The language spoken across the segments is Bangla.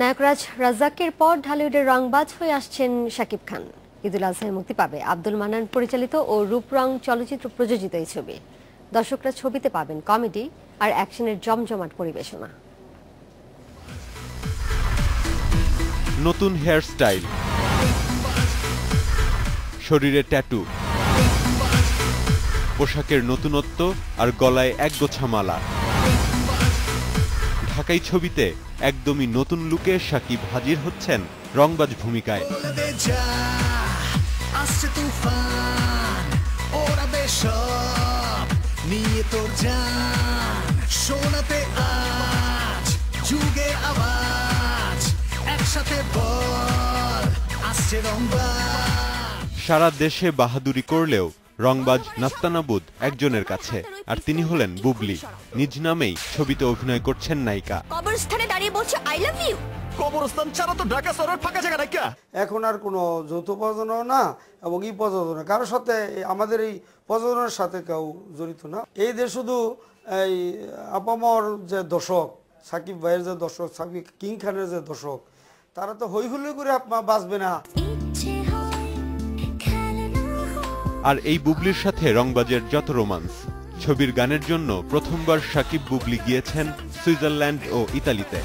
নায়করাজ রাজ্জাকের পর ঢালিউডের রংবাজ হয়ে আসছেন শাকিব খান। ঈদুল আজহায় মুক্তি পাবে। আব্দুল মানান পরিচালিত ও রূপরং চলচ্চিত্র প্রযোজিত এই ছবি। দর্শকরা ছবিতে পাবেন কমেডি আর অ্যাকশনের জমজমাট পরিবেশনা। নতুন হেয়ারস্টাইল শরীরে ট্যাটু পোশাকের নতুনত্ব আর গলায় একগোছা মালা ঢাকাই ছবিতে একদমই নতুন লুকে সাকিব হাজির হচ্ছেন রংবাজ ভূমিকায়। নিয়ে তোর জান শোনাতে আজ যুগে আওয়াজ একসাথে বল আসছে রংবাজ। সারা দেশে বাহাদুরি করলেও রংবাজ নাস্তানাবুদ একজনের কাছে আর তিনি হলেন বুবলি। নিজ নামেই ছবিতে অভিনয় করছেন নায়িকা। কবরস্থানে দাঁড়িয়ে বলছে আই লাভ ইউ কবরস্থান ছাড়া তো ঢাকা শহরের ফাঁকা জায়গা নাই এখন আর কোনো যৌথ প্রযোজনাও না এবং ই প্রযোজনা। কারোর সাথে আমাদের এই প্রযোজনার সাথে কেউ জড়িত না। এই যে শুধু এই আপামর যে দর্শক সাকিব ভাইয়ের যে দর্শক সাকিব কিং খানের যে দর্শক তারা তো হই হুল্লোড় করে আপ- বাঁচবে না। আর এই বুবলির সাথে রংবাজের যত রোমান্স ছবির গানের জন্য প্রথমবার সাকিব বুবলি গিয়েছেন সুইজারল্যান্ড ও ইতালিতে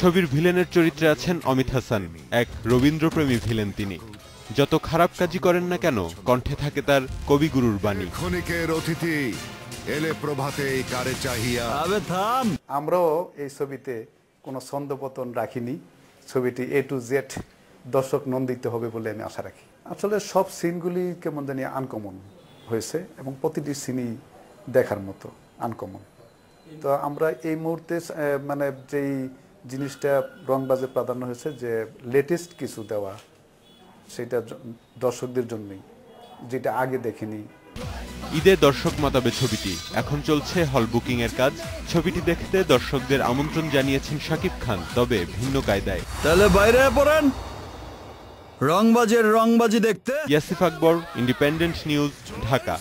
ছবির ভিলেনের চরিত্রে আছেন অমিত হাসান। এক রবীন্দ্রপ্রেমী ভিলেন তিনি। যত খারাপ কাজই করেন না কেন কণ্ঠে থাকে তার কবিগুরুর বাণী। ক্ষণিকের অতিথি এলে প্রভাতে কারে চাহিয়া। আমরাও এই ছবিতে কোনো ছন্দপতন রাখিনি। ছবিটি এ টু জেড দর্শক নন্দিত হবে বলে আমি আশা রাখি। আসলে সব সিনগুলি কেমন জানি আনকমন হয়েছে এবং প্রতিটি সিনই দেখার মতো আনকমন। তো আমরা এই মুহূর্তে মানে যেই জিনিসটা রংবাজে প্রাধান্য হয়েছে যে লেটেস্ট কিছু দেওয়া সেটা দর্শকদের জন্যই যেটা আগে দেখিনি। ঈদে দর্শক মাতাবে ছবিটি। এখন চলছে হল বুকিং এর কাজ। ছবিটি দেখতে দর্শকদের আমন্ত্রণ জানিয়েছেন শাকিব খান তবে ভিন্ন কায়দায়। তাহলে বাইরে পড়েন। রংবাজের রংবাজি দেখতে। Yasif Akbar independent news Dhaka.